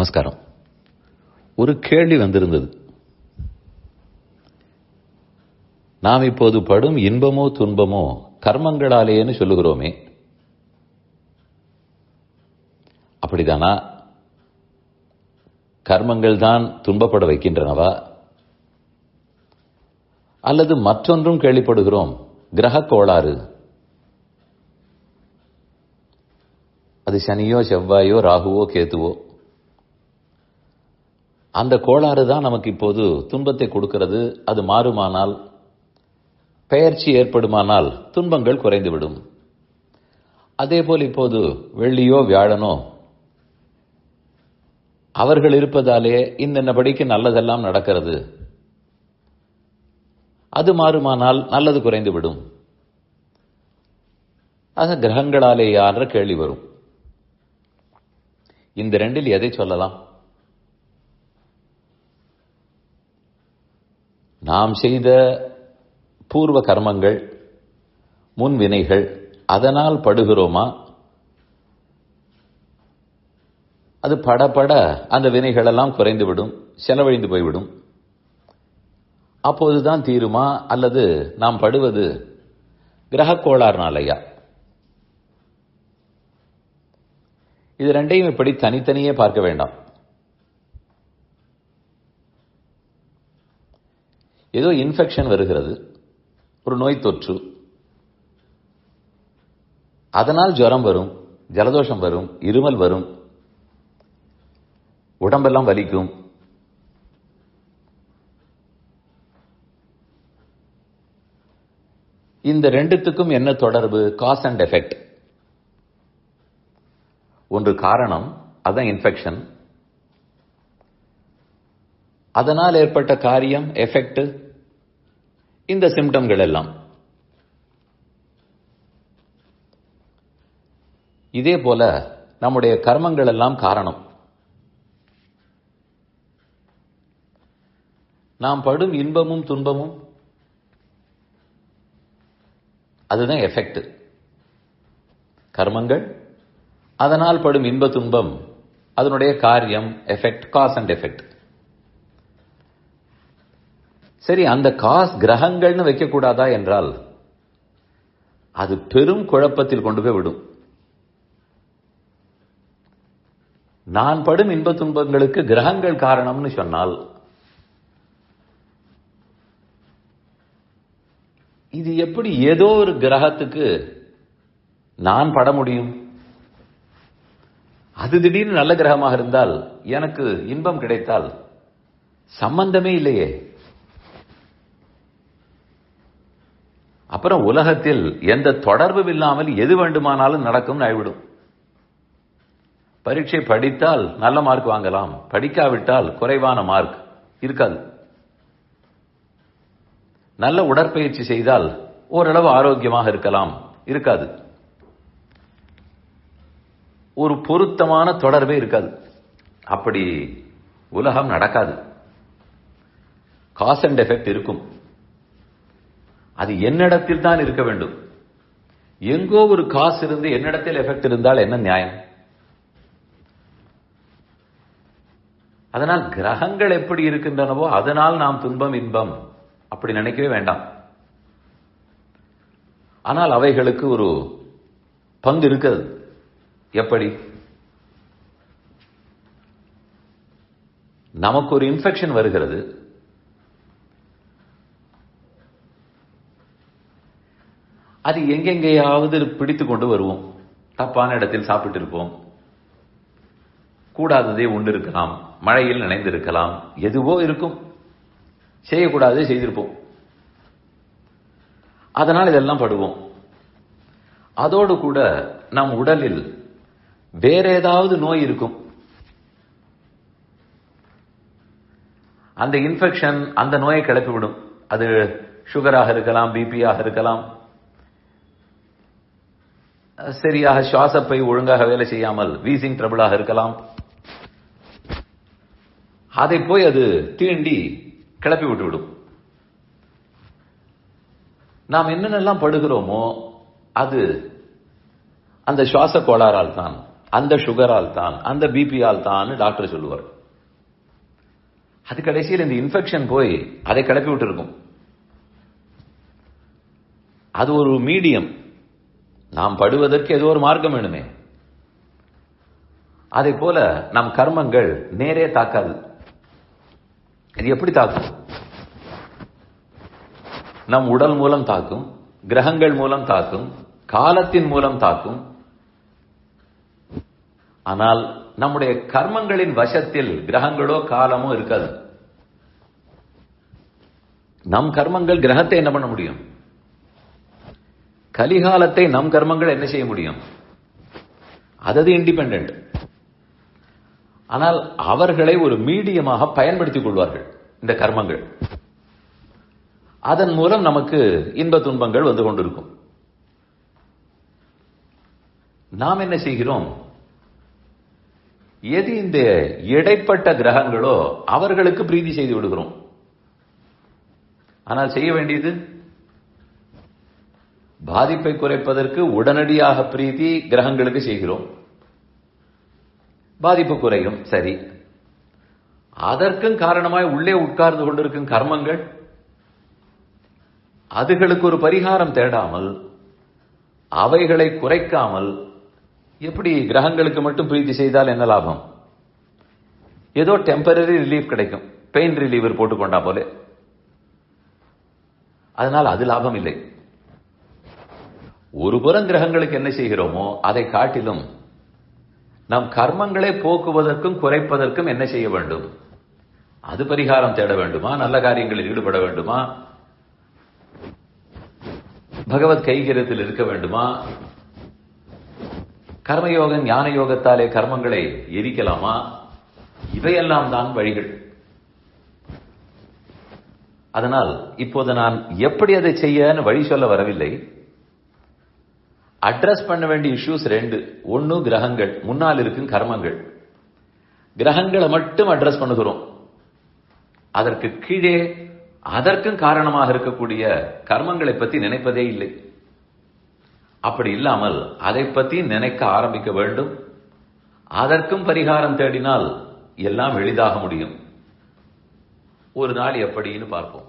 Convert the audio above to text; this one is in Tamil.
நமஸ்காரம். ஒரு கேள்வி வந்திருந்தது. நாம் இப்போது படும் இன்பமோ துன்பமோ கர்மங்களாலேன்னு சொல்லுகிறோமே. அப்படிதானா? கர்மங்கள் தான் துன்பப்பட வைக்கின்றனவா? அல்லது மற்றொன்றும் கேள்விப்படுகிறோம். கிரக கோளாறு. அது சனியோ செவ்வாயோ ராகுவோ கேத்துவோ அந்த கோளாறு தான் நமக்கு இப்போது துன்பத்தை கொடுக்கிறது. அது மாறுமானால் பெயர்ச்சி ஏற்படுமானால் துன்பங்கள் குறைந்துவிடும். அதேபோல் இப்போது வெள்ளியோ வியாழனோ அவர்கள் இருப்பதாலே இந்த படிக்கு நல்லதெல்லாம் நடக்கிறது. அது மாறுமானால் நல்லது குறைந்துவிடும். ஆக கிரகங்களாலே கேள்வி வரும். இந்த ரெண்டில் எதை சொல்லலாம்? நாம் செய்த பூர்வ கர்மங்கள் முன்வினைகள் அதனால் படுகிறோமா? அது படபட அந்த வினைகளெல்லாம் குறைந்துவிடும் செலவழிந்து போய்விடும். அப்போதுதான் தீருமா? அல்லது நாம் படுவது கிரக கோளாறுனாலையா இது ரெண்டையும் இப்படி தனித்தனியே பார்க்க வேண்டாம். ஏதோ இன்ஃபெக்ஷன் வருகிறது. ஒரு நோய் தொற்று. அதனால் ஜுரம் வரும் ஜலதோஷம் வரும் இருமல் வரும். உடம்பெல்லாம் வலிக்கும். இந்த ரெண்டுத்துக்கும் என்ன தொடர்பு? காஸ் அண்ட் எஃபெக்ட் ஒன்று காரணம் அதான் இன்ஃபெக்ஷன் அதனால் ஏற்பட்ட காரியம் எஃபெக்ட் இந்த சிம்டம்கள் எல்லாம் இதே போல நம்முடைய கர்மங்கள் எல்லாம் காரணம். நாம் படும் இன்பமும் துன்பமும் அதுதான் எஃபெக்ட் கர்மங்கள் அதனால் படும் இன்ப துன்பம் அதனுடைய காரியம் எஃபெக்ட் காஸ் அண்ட் எஃபெக்ட் சரி அந்த காஸ் கிரகங்கள்னு வைக்கக்கூடாதா என்றால் அது பெரும் குழப்பத்தில் கொண்டு போய் விடும். நான் படும் இன்ப துன்பங்களுக்கு கிரகங்கள் காரணம்னு சொன்னால் இது எப்படி ஏதோ ஒரு கிரகத்துக்கு நான் பட முடியும்? அது திடீர்னு நல்ல கிரகமாக இருந்தால் எனக்கு இன்பம் கிடைத்தால் சம்பந்தமே இல்லையே. அப்புறம் உலகத்தில் எந்த தொடர்பும் இல்லாமல் எது வேண்டுமானாலும் நடக்கும் ஆகிவிடும் பரீட்சை படித்தால் நல்ல மார்க் வாங்கலாம். படிக்காவிட்டால் குறைவான மார்க் இருக்காது. நல்ல உடற்பயிற்சி செய்தால் ஓரளவு ஆரோக்கியமாக இருக்கலாம். இருக்காது. ஒரு பொருத்தமான தொடர்பே இருக்காது. அப்படி உலகம் நடக்காது. காஸ் அண்ட் எஃபெக்ட் இருக்கும். அது என்னிடத்தில் தான் இருக்க வேண்டும். எங்கோ ஒரு காசு இருந்து என்னிடத்தில் எஃபெக்ட் இருந்தால் என்ன நியாயம்? அதனால் கிரகங்கள் எப்படி இருக்கின்றனவோ அதனால் நாம் துன்பம் இன்பம். அப்படி நினைக்கவே வேண்டாம். ஆனால் அவைகளுக்கு ஒரு பங்கு இருக்கிறது. எப்படி? நமக்கு ஒரு இன்ஃபெக்ஷன் வருகிறது. அது எங்கெங்கேயாவது பிடித்து கொண்டு வருவோம். தப்பான இடத்தில் சாப்பிட்டு இருப்போம் கூடாததே உண்டு இருக்கலாம். மழையில் நினைந்திருக்கலாம். எதுவோ இருக்கும். செய்யக்கூடாதே செய்திருப்போம். அதனால் இதெல்லாம் படுவோம். அதோடு கூட நம் உடலில் வேற ஏதாவது நோய் இருக்கும். அந்த இன்ஃபெக்ஷன் அந்த நோயை கிளப்பிவிடும். அது சுகராக இருக்கலாம் பிபியாக இருக்கலாம். சரியாக சுவாசப்பை ஒழுங்காக வேலை செய்யாமல் வீசிங் ட்ரபிளாக இருக்கலாம். அதை போய் அது தீண்டி கிளப்பி விட்டுவிடும். நாம் என்னென்னலாம் படுகிறோமோ அது அந்த சுவாச கோளாறால் தான் அந்த சுகரால் தான் அந்த பிபியால் தான் டாக்டர் சொல்லுவார். அது கடைசியில் இந்த இன்ஃபெக்ஷன் போய் அதை கிளப்பி விட்டுருக்கும். அது ஒரு மீடியம். நாம் படுவதற்கு ஏதோ ஒரு மார்க்கம் வேணுமே. அதே போல நம் கர்மங்கள் நேரே தாக்காது. இது எப்படி தாக்கும்? நம் உடல் மூலம் தாக்கும் கிரகங்கள் மூலம் தாக்கும் காலத்தின் மூலம் தாக்கும். ஆனால் நம்முடைய கர்மங்களின் வசத்தில் கிரகங்களோ காலமோ இருக்காது. நம் கர்மங்கள் கிரகத்தை என்ன பண்ண முடியும்? கலிகாலத்தை நம் கர்மங்கள் என்ன செய்ய முடியும்? அதது இண்டிபெண்ட் ஆனால் அவர்களை ஒரு மீடியமாக பயன்படுத்திக் கொள்வார்கள் இந்த கர்மங்கள். அதன் மூலம் நமக்கு இன்ப துன்பங்கள் வந்து கொண்டிருக்கும். நாம் என்ன செய்கிறோம்? எது இந்த இடைப்பட்ட கிரகங்களோ அவர்களுக்கு பிரீதி செய்து விடுகிறோம். ஆனால் செய்ய வேண்டியது? பாதிப்பை குறைப்பதற்கு உடனடியாக பிரீத்தி கிரகங்களுக்கு செய்கிறோம். பாதிப்பு குறையும் சரி. அதற்கும் காரணமாய் உள்ளே உட்கார்ந்து கொண்டிருக்கும் கர்மங்கள் அதுகளுக்கு ஒரு பரிகாரம் தேடாமல் அவைகளை குறைக்காமல் எப்படி கிரகங்களுக்கு மட்டும் பிரீத்தி செய்தால் என்ன லாபம்? ஏதோ டெம்பரரி ரிலீஃப் கிடைக்கும். பெயின் ரிலீவர் போட்டுக்கொண்டா போல. அதனால் அது லாபம் இல்லை. ஒரு புறம் கிரகங்களுக்கு என்ன செய்கிறோமோ அதை காட்டிலும் நம் கர்மங்களை போக்குவதற்கும் குறைப்பதற்கும் என்ன செய்ய வேண்டும்? அது பரிகாரம் தேட வேண்டுமா? நல்ல காரியங்களில் ஈடுபட வேண்டுமா? பகவத் கைகிரத்தில் இருக்க வேண்டுமா? கர்மயோகம் ஞான யோகத்தாலே கர்மங்களை எரிக்கலாமா? இவையெல்லாம் தான் வழிகள். அதனால் இப்போது நான் எப்படி அதை செய்யன்னு வழி சொல்ல வரவில்லை. அட்ரஸ் பண்ண வேண்டிய இஷ்யூஸ் ரெண்டு. ஒன்னு கிரகங்கள். முன்னால் இருக்கும் கர்மங்கள். கிரகங்களை மட்டும் அட்ரஸ் பண்ணுகிறோம். அதற்கு கீழே அதற்கும் காரணமாக இருக்கக்கூடிய கர்மங்களை பத்தி நினைப்பதே இல்லை. அப்படி இல்லாமல் அதை பத்தி நினைக்க ஆரம்பிக்க வேண்டும். அதற்கும் பரிகாரம் தேடினால் எல்லாம் எளிதாக முடியும். ஒரு நாள் எப்படின்னு பார்ப்போம்.